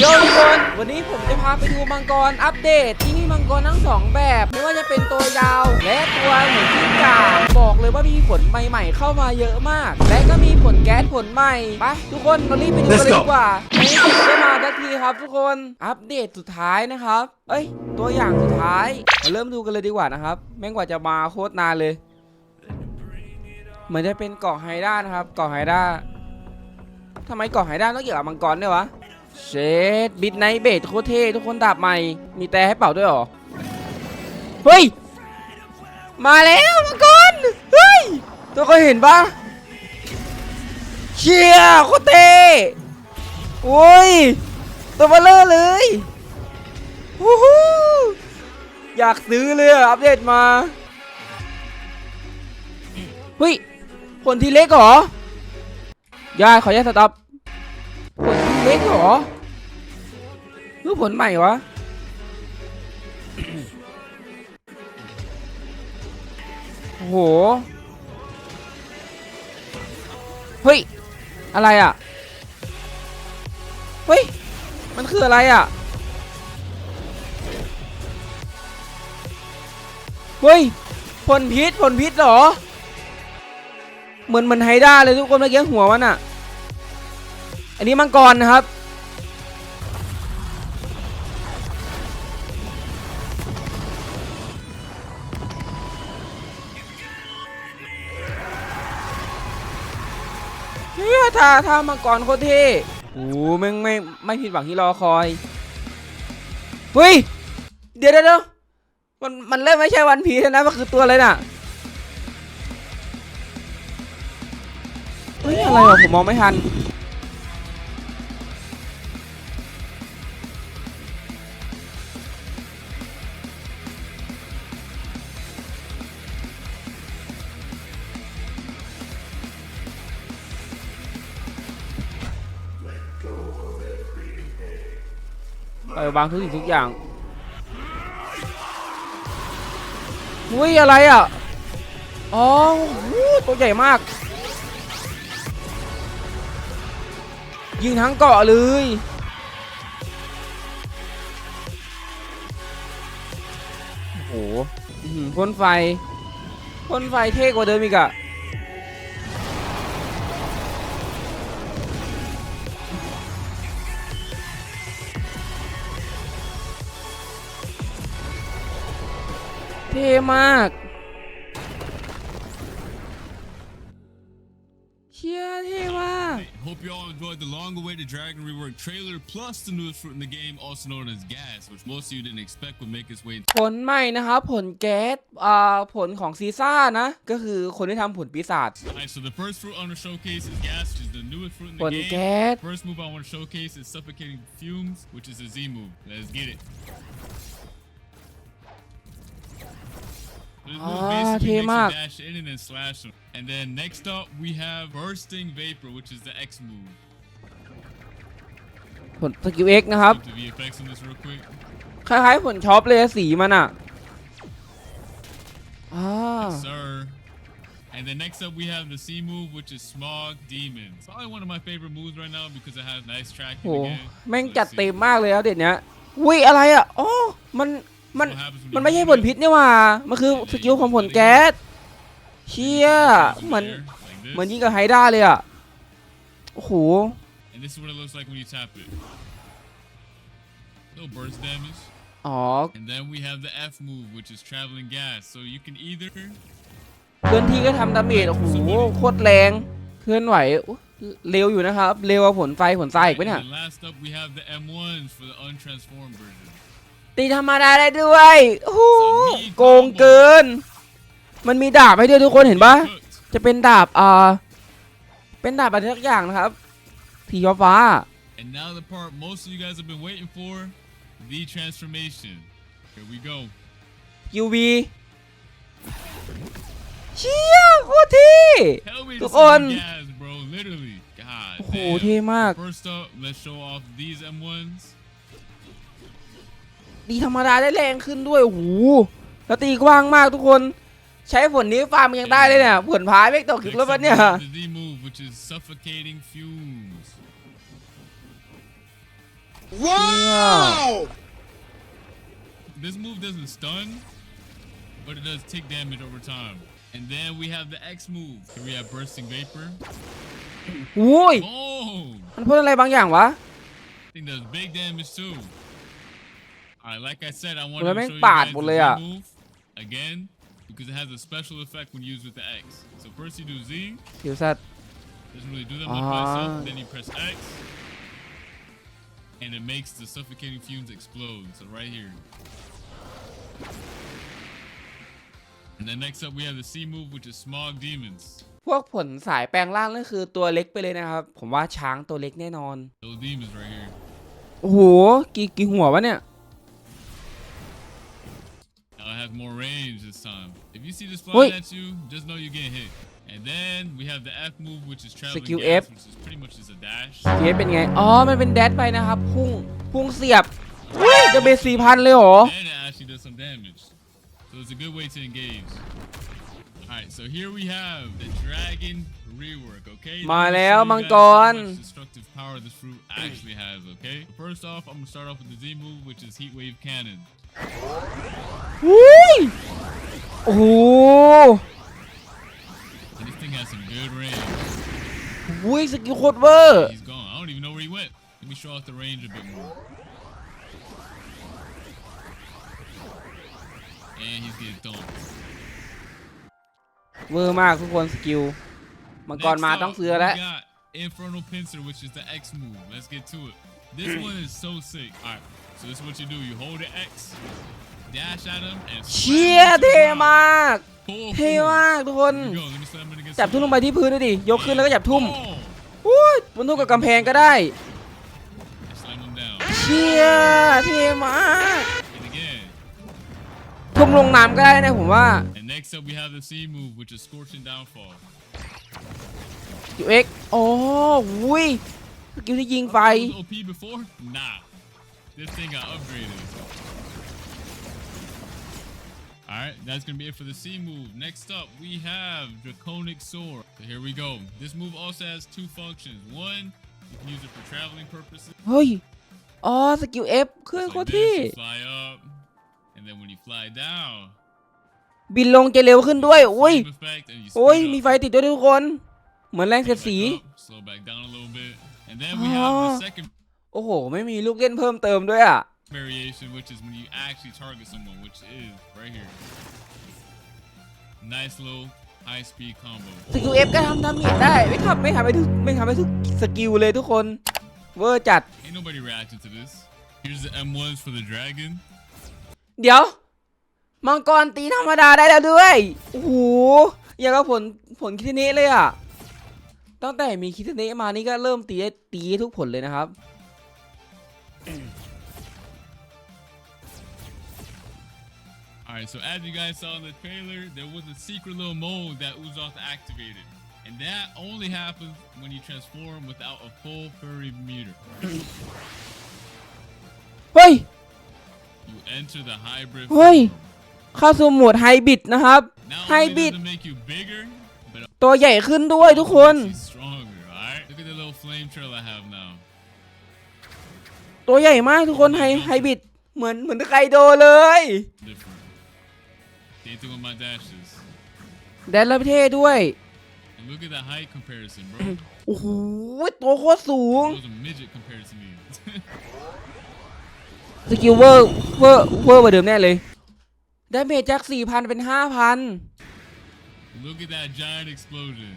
โยทุกคน วันนี้ผมจะพาไปดูมังกร อัปเดตที่มีมังกรทั้งสองแบบไม่ว่าจะเป็นตัวยาวและตัวเหมือนจิ้งก่าบอกเลยว่ามีผลใหม่ ๆ เข้ามาเยอะมาก และก็มีผลแก๊สผลใหม่ไปทุกคนเรารีบไปดูกันเลยดีกว่าไ่ดกมาทันทีครับทุกคนอัปเดตสุดท้ายนะครับ เอ้ย ตัวอย่างสุดท้ายมาเริ่มดูกันเลยดีกว่านะครับ แม่งกว่าจะมาโคตรนานเลยเหมือนจะเป็นเกาะไฮด้านะครับ เกาะไฮด้าทำไมเกาะไฮด้าต้องเกี่ยวกับมังกรเนี่ยวะเชดบิดไนเบดโคเท ทุกคนดาบใหม่ มีแต่ให้เป่าด้วยหรอ เฮ้ย มาแล้วมังกรเฮ้ยตัวก็เห็นปะเชียโคเทอุ้ย ตัวเบลเลอร์เลยวู้ฮู้อยากซื้อเลยอัปเดตมา เฮ้ยคนที่เล็กเหรอยาย ขอแยกสต็อปเล็กเหรอรูปผลใหม่วะโอ้โห เฮ้ย อะไรอ่ะ เฮ้ย มันคืออะไรอ่ะ เฮ้ย ผลพิษ ผลพิษเหรอ เหมือนเหมือนไฮด้าเลยทุกคนเมื่อกี้หัวมันอ่ะอันนี้มังกรนะครับ เฮ้ยท่าท่ามังกรโคตรเท่โอ้แม่งไม่ ไม่ผิดหวังที่รอคอย เฮ้ย เดี๋ยวเดี๋ยวมัน มันเล่นไม่ใช่วันพีนะ มันคือตัวอะไรน่ะ เฮ้ย อะไรวะผมมองไม่ทันวางทุกสิ่งทุกอย่างอุ้ยอะไรอ่ะ อ๋อตัวใหญ่มาก ยิงทั้งเกาะเลย โอ้โหพ่นไฟ พ่นไฟเท่กว่าเดิมอีกอะท่มากเชี่ยเท่มาก Hope you all enjoyed the long-awaited Dragon rework trailer plus the newest fruit in the game, also known as gas, which most of you didn't expect would make its way. ผลใหม่นะครับผลแก๊สอ่าผลของซีซ่านะก็คือคนที่ทำผลปีศาจ Alright, so the first fruit I want to showcase is gas, which is the newest fruit in ผ the ล game. แก๊ส First move I want to showcase is suffocating fumes, which is a Z move. Let's get it. Ah, basically makes dash in and then slash him. And then next up, we have Bursting Vapor, which is the X move. ผลสกิลเอ็กนะครับ Up the this real quick. sir. And then next up, we have the C move, which is Smog Demons. Probably one of my favorite moves right now because it has nice tracking โห oh, มันมันไม่ใช่ผลพิษนี่ยว่ามันคือสกิลของผลแก๊สเชี่ยเหมือนเหมือนยิงกับไฮด้าเลยอ่ะโอ้โหเคลื่อนที่ก็ทำดาเมจโอ้โหโคตรแรงเคลื่อนไหวเร็วอยู่นะครับเร็วกว่าผลไฟผลทรายอีกไหมเนี่ยตีธรรมดาได้ด้วยโ้โกงเกิน มันมีดาบให้ด้วยทุกคนเห็นปะจะเป็นดาบอ่าเป็นดาบอะไรสักอย่างนะครับผีฟ้าคิววีเชี่ยโคตรเท่ทุกคนโอ้โห เท่มาก First up let's show off these M1s ดีธรรมดาได้แรงขึ้นด้วยโอ้โหแล้วตีกว้างมากทุกคน ใช้ฝนนี้ฟาร์มยังได้เลยเนี่ยฝนพายไม่ตกอีกแล้วปะเนี่ย ว้าว This move doesn't stun, but it does take damage over time. And then we have the X move. We have bursting vapor. โอ้ย มันพ่นอะไรบางอย่างวะ I think does big damage too. Alright, like I said, I wanted to show you guys the Z move again because it has a special effect when used with the X. So first you do Z. Use that. Doesn't really do that much by itself. Uh-huh. Then you press X. And it makes the suffocating fumes explode. So right here. And then next up we have the C move which is Smog Demons. พวกผลสายแปลงร่างนั่นคือตัวเล็กไปเลยนะครับผมว่าช้างตัวเล็กแน่นอน Those demons right here. โอ้โหกี่กี่หัววะเนี่ย have more range this time. If you see this flying Wait. at you, just know you're getting hit. And then we have the F move which is traveling สกิล gas, F which is pretty much just a dash. เกียร์เป็นไง อ๋อ มันเป็นแดดไปนะครับ พุ่ง พุ่งเสียบเฮ้ย จะเป็นสี่พันเลยเหรอ And it actually does some damage. So it's a good way to engage. Alright, so here we have the dragon rework, okay? มาแล้วมังกร How destructive power this fruit actually has, okay? First off, I'm gonna start off with the Z move, which is Heat Wave Cannon. Woo! Oh! This thing has some good range. อุ้ยสกิลโคตรเวอร์ He's gone. I don't even know where he went. Let me show off the range a bit more. And he's getting thumped. เวอร์มากทุกคนสกิลมังกร Next มา up, ต้องซื้อแล้ว we got Infernal Pincer, which is the X move. Let's get to it. This one is so sick. All right, so this is what you do. You hold the X, เชี่ยเทมากเทมากทุกคนจับทุ่มลงไปที่พื้นด้วยดิยกขึ้นแล้วก็จับทุ่มอู้ยบนทุ่มกับกำแพงก็ได้เชี่ยเทมากทุ่มลงน้ำก็ได้นะผมว่า UX โอ้วุ้ยกิวที่ยิงไฟ Alright, that's g o n n a be it for the C move. Next up, we have Draconic Sword. So here we go. This move also has two functions. One, you can use it for traveling purposes. Oh, ้ยอ๋อสกิลเอฟ Like โท this, you fly up, and then when you fly down, บินลงจะเร็วขึ้นด้วยโอ้ยโอ้ยมีไฟติดด้วยทุกคน เหมือนแรงเสียดสีโอ้โห ไม่มีลูกเล่นเพิ่มเติมด้วยอ่ะ variation, which is when you actually target someone, which is right here. Nice little high speed combo. สกิลเอฟก็ทำทำเมจได้ไม่ทำไม่ทำไปทุกไม่ทำไปทุกสกิลเลยทุกคนเวอร์จัด Ain't nobody reacting to this. Here's the m 1 for the dragon. เดี๋ยวมังกรตีธรรมดาได้แล้วด้วย โอ้โหอย่างก็ผลผลคิดนี้เลยอ่ะตั้งแต่มีคิดนี้มานี่ก็เริ่มตีตีทุกผลเลยนะครับ Alright, so as you guys saw in the trailer, there was a secret little mode that Uzoth activated. And that only happens when you transform without a full furry meter. Hey! You enter the hybrid. Hey! เข้าสู่โหมดไฮบริดนะครับ ไฮบริด make you bigger, but ตัวใหญ่ขึ้นด้วยทุกคน stronger, r i g h t Look at the little flame trail I have now. ตัวใหญ่มากทุกคนไฮไฮบริด เหมือน เหมือนใครโดเลย Different. Dancing with my dashes. แดนแล้วเท่ด้วย And look at that height comparison, bro. โอ้โหตัวโคตรสูง That was a midget compared to me. สกิลเวอร์เวอร์เวอร์กว่าเดิมแน่เลยดาเมจจาก4,000 5,000 look at that giant explosion.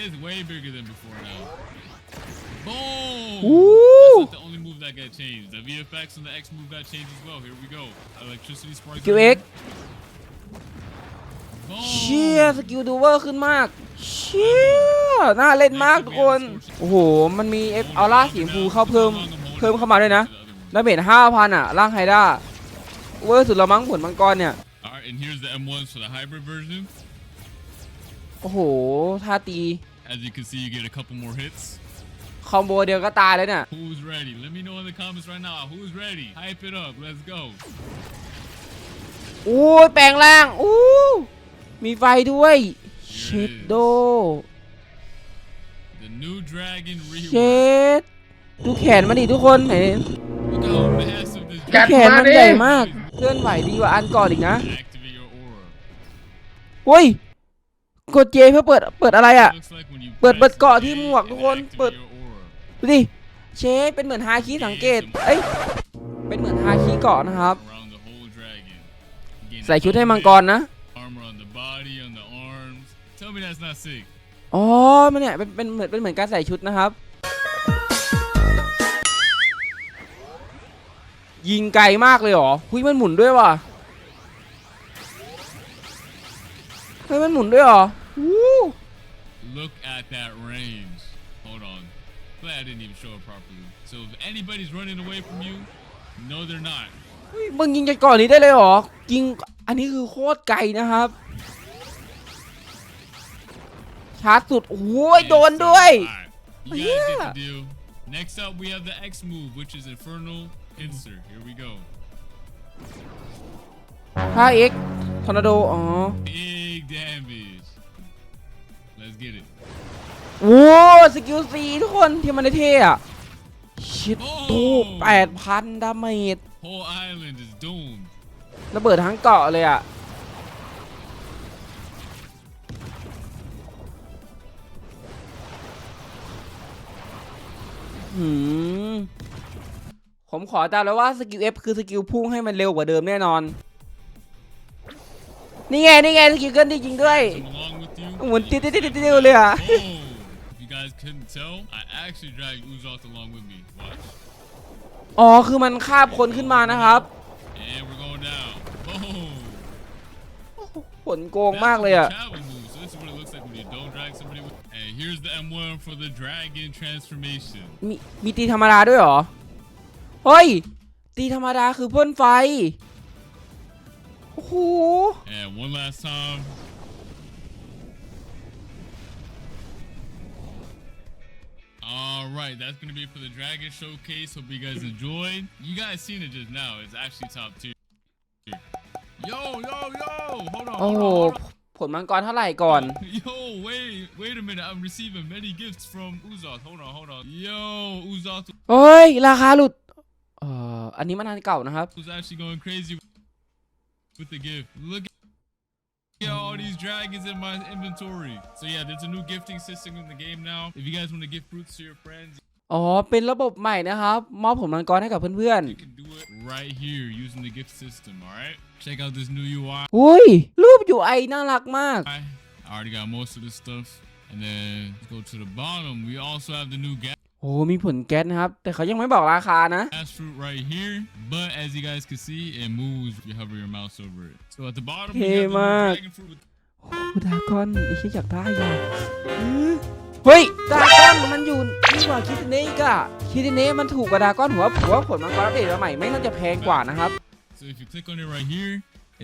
It's way bigger than before now. Boom! Ooh. That's not the only move that got changed. The VFX and the X move got changed as well. Here we go. Electricity spark. QX ชี่ยสกิลดูเวอร์ขึ้นมากเชี่ยน่าเล่นมากทุกคนโอ้โห มันมีเอฟเอล่าสีชมพูเข้าเพิ่มเพิ่มเข้ามาด้วยนะดาเมจห้าพันอ่ะล่างไฮด้าเวอร์สุดละมั้งผลมังกรเนี่ยโอ้โหท่าตีคอมโบเดียวก็ตายแล้วเนี่ยโอ้ยแปลงร่างอู้มีไฟด้วยเชดโดเชดดูแขนมันดิทุกคนเห็นแขนมันใหญ่มากเคลื่อนไหวดีกว่าอันก่อนอีกนะโอ้ยกดเจเพื่อเปิดเปิดอะไรอ่ะ เปิดเปิดเกาะที่หมวกทุกคนเปิดดูดิเชฟเป็นเหมือนฮาคิสังเกตเอ้ยเป็นเหมือนฮาคิเกาะนะครับ ใส่ชุดให้มังกรนะ body, on the arms. Tell me that's not sick. อ๋อมันเนี่ยเป็นเป็นเหมือนเป็นเหมือนการใส่ชุดนะครับ ยิงไกลมากเลยเหรอหุยมันหมุนด้วยว่ะเฮ้ยมันหมุนด้วยเหรอวู้ Look at that range. Hold on. Glad I didn't even show it properly. So if anybody's running away from you, no they're not. ยมึงยิงจากก่อนนี้ได้เลยเหรอยิงอันนี้คือโคตรไกลนะครับช้าสุด โอ้ยโดนด้วยถ้าเอกทอร์นาโด อ๋อโอ้สกิลสีทุกคนที่มันด้เท่อะชิดตู้แปดพันดาเมจระเบิดทั้งเกาะเลยอะผมขอตาแล้วว่าสกิลเอฟคือสกิลพุ่งให้มันเร็วกว่าเดิมแน่นอน นี่ไงนี่ไงสกิลเกินี่จริงด้วย เหมือนติดติดติดติดเลยอ่ะ guys couldn't tell, I actually dragged u z o along with me. Watch. อ๋อคือมันคาบคนขึ้นมานะครับ And we're going down. ผลโกงมากเลยอ่ะ like when you don't drag somebody with. And here's the M1 for the dragon transformation. มีมีตีธรรมดาด้วยเหรอเฮ้ย ตีธรรมดาคือพ่นไฟโอ้โห And one last time. All right, that's gonna be for the Dragon Showcase. Hope you guys enjoyed. You guys seen it just now. It's actually top two. Yo, yo, yo! Hold on. Oh. hold on, hold on. Oh, ผลมังกรเท่าไหร่ก่อน Yo, wait, wait a minute. I'm receiving many gifts from Uzoth. Hold on, hold on. Yo, Uzoth เฮ้ยราคาหลุดเอ่ออันนี้มันอันเก่านะครับ was actually going crazy with the gift. Look at all these dragons in my inventory. So yeah, there's a new gifting system in the game now. If you guys want to give fruits to your friends, อ๋อ เป็นระบบใหม่นะครับ มอบผมมังกรให้กับเพื่อนๆ r อุ้ยรูปอยู่ไอน่ารักมาก โอมีผลแก๊สนะครับ แต่เขายังไม่บอกราคานะเท่มากโอ้ดากอนไอชิ้ากได้อ่ะเฮ้ยดาก้อนมันอยู่นี่กว่า คิดเนกอะคิดเนกมันถูกกว่าดาก้อนหัวผัวผลมังกรอัปเดตมาใหม่ไม่น่าจะแพงกว่านะครับ so if you click on it right here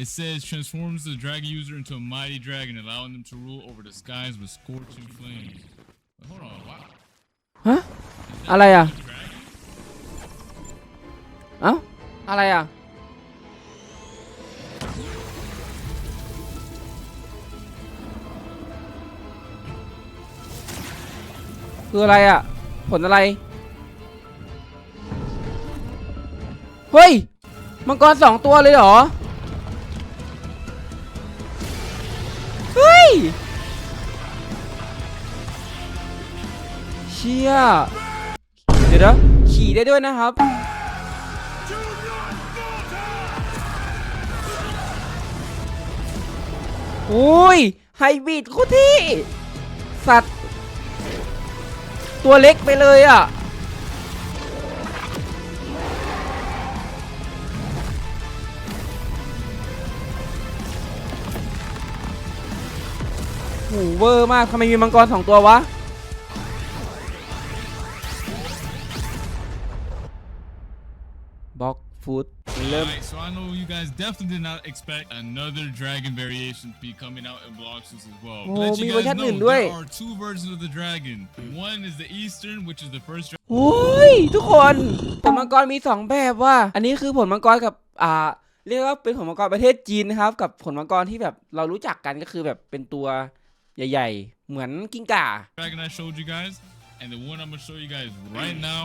It says transforms the dragon user into a mighty dragon, allowing them to rule over the skies with scorching flames. hold on, wow. ฮะอะไรอ่ะเอ้าอะไรอ่ะคืออะไรอะผลอะไร เฮ้ย มังกรสองตัวเลยเหรอ เฮ้ย เชี่ยเดี๋ยวนะขี่ได้ด้วยนะครับอุ้ยไฮบิดคู่ที่สัตวตัวเล็กไปเลยอะ่ะหูเวอร์มากทำไมมีมังกรสองตัววะบล็อกฟูด Alright, so I know you guys definitely did not expect another dragon variation to be coming out in Bloxus as well. Oh, let you guys know, there are two versions of the dragon. One is the Eastern, which is the first dragon. โอ้ยทุกคนผลมังกรมีสองแบบว่า อันนี้คือผลมังกรกับอ่าเรียกว่าเป็นผลมังกรประเทศจีนนะครับกับผลมังกรที่แบบเรารู้จักกันก็คือแบบเป็นตัวใหญ่ ๆ เหมือนกิ้งก่า dragon I showed you guys, and the one I'm gonna show you guys right now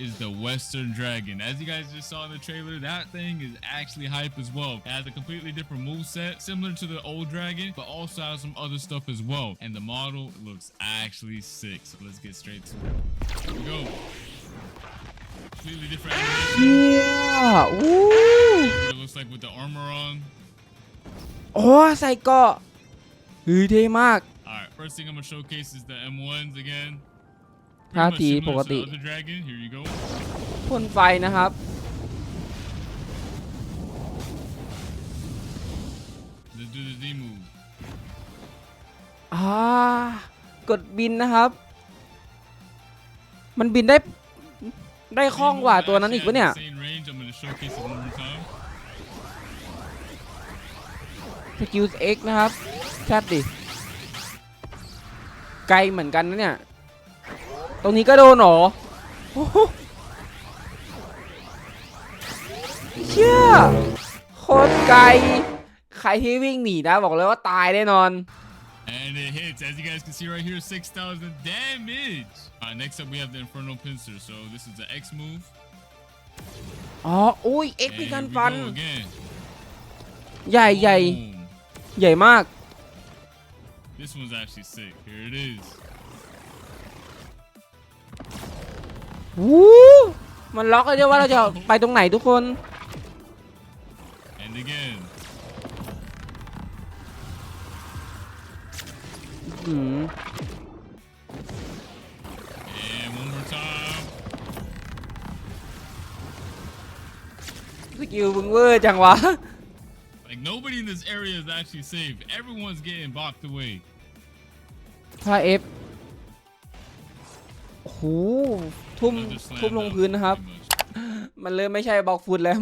is the Western Dragon. As you guys just saw in the trailer, that thing is actually hype as well. It has a completely different move set, similar to the old dragon, but also has some other stuff as well. And the model looks actually sick. So let's get straight to it. Here we go. Completely different. Yeah. Woo. It looks like with the armor on. Oh, ใส่เกราะเฮ้ยเท่มาก All right, first thing I'm gonna showcase is the M1s again. ท่าทีปกติพ่นไฟนะครับอ่ากดบินนะครับ มันบินได้ได้คล่องกว่าตัวนั้นอีกปะเนี่ยสกิลเอ็กนะครับชคดดิไกลเหมือนกันนะเนี่ยตรงนี้ก็โดนหรอเชื่อโคตรไกล ใครที่วิ่งหนีนะบอกเลยว่าตายแน่นอน And it hits, as you guys can see right here, 6,000 damage. Alright, next up we have the Infernal Pincer. So this is the X move. อ๋ออุ้ย X มีการฟัน ใหญ่ใหญ่ใหญ่มาก This one's actually sick. Here it is. วู้มันล็อกเลยว่าเราจะไปตรงไหนทุกคนอืมสกิลมึงเวอร์จังวะ Like nobody in this area is actually saved. Everyone's getting bopped away. ถ้า F หูทุ่มทุ่มลงพื้นนะครับ มันเลยไม่ใช่บอกฟุตแล้ว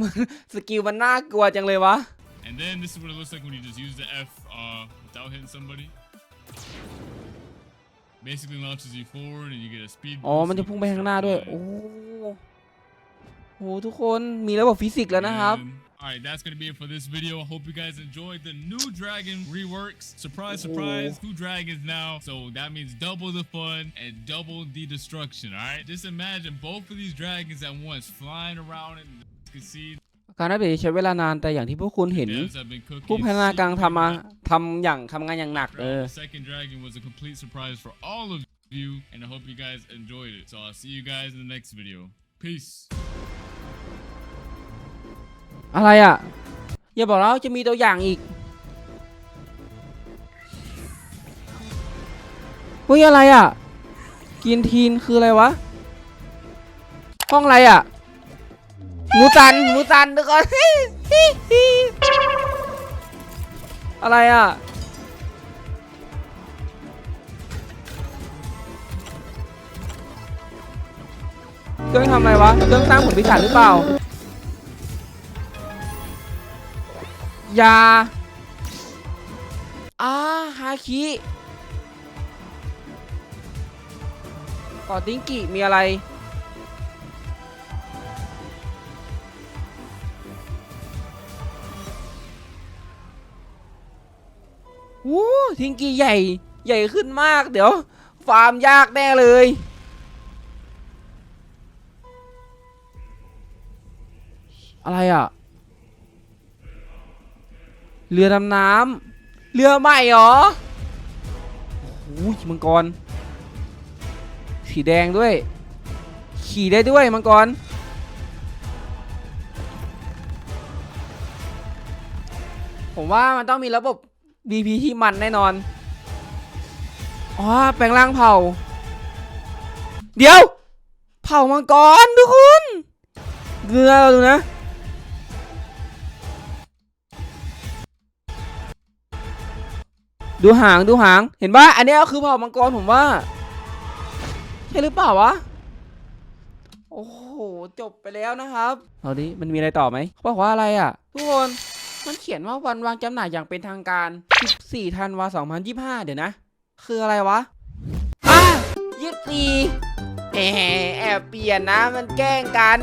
สกิลมันน่ากลัวจังเลยวะอ o ๋อมันจะพุ่งไปข้างหน้าด้วย โอ้โห ทุกคนมีระบบฟิสิกส์แล้วนะครับ All right, that's going to be it for this video. I Hope you guys enjoyed the new Dragon reworks. Surprise, surprise, Ooh. two dragons now. So that means double the fun and double the destruction, all right? Just imagine both of these dragons at once flying around and you can see การอัปเดตใช้เวลานานแต่อย่างที่พวกคุณเห็น ผู้พัฒนากลางทำมาทำอย่างทำงานอย่างหนักเออ you and I hope you guys enjoyed it. So I'll see you guys in the next video. Peace. อะไรอ่ะ อย่าบอกแล้วจะมีตัวอย่างอีกเฮ้ยอะไรอ่ะ กินทีนคืออะไรวะ ห้องอะไรอ่ะมูตัน มูตันทุกคนอะไรอ่ะเครื่องทำอะไรวะเครื่องสร้างผลพิศาจหรือเปล่ายาอาฮาคิ ก่อติงกิมีอะไรวู้ทิงกี้ใหญ่ ใหญ่ขึ้นมาก เดี๋ยว ฟาร์มยากแน่เลย อะไรอ่ะเรือดำน้ำเรือใหม่หรอหู้ยมังกร สีแดงด้วย ขี่ได้ด้วย มังกร ผมว่ามันต้องมีระบบ BP ที่มันแน่นอนอ๋อแปลงร่างเผาเดี๋ยว เผามังกร ทุกคนเรือเราดูนะดูหาง ดูหาง เห็นป่ะอันนี้ก็คือเผ่ามังกรผมว่า ใช่หรือเปล่าวะ โอ้โห จบไปแล้วนะครับเอาดิมันมีอะไรต่อไหมเขาบอกว่าอะไรอ่ะทุกคนมันเขียนว่าวันวางจำหน่ายอย่างเป็นทางการ 14ธันวา2025 เดี๋ยวนะ คืออะไรวะอ่ะยี่สีแอบเปลี่ยนนะมันแกล้งกัน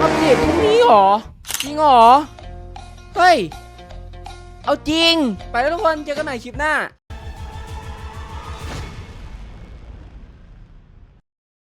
อัปเดตพรุ่งนี้หรอ จริงหรอเฮ้ยเอาจริง ไปแล้วทุกคน เจอกันใหม่คลิปหน้า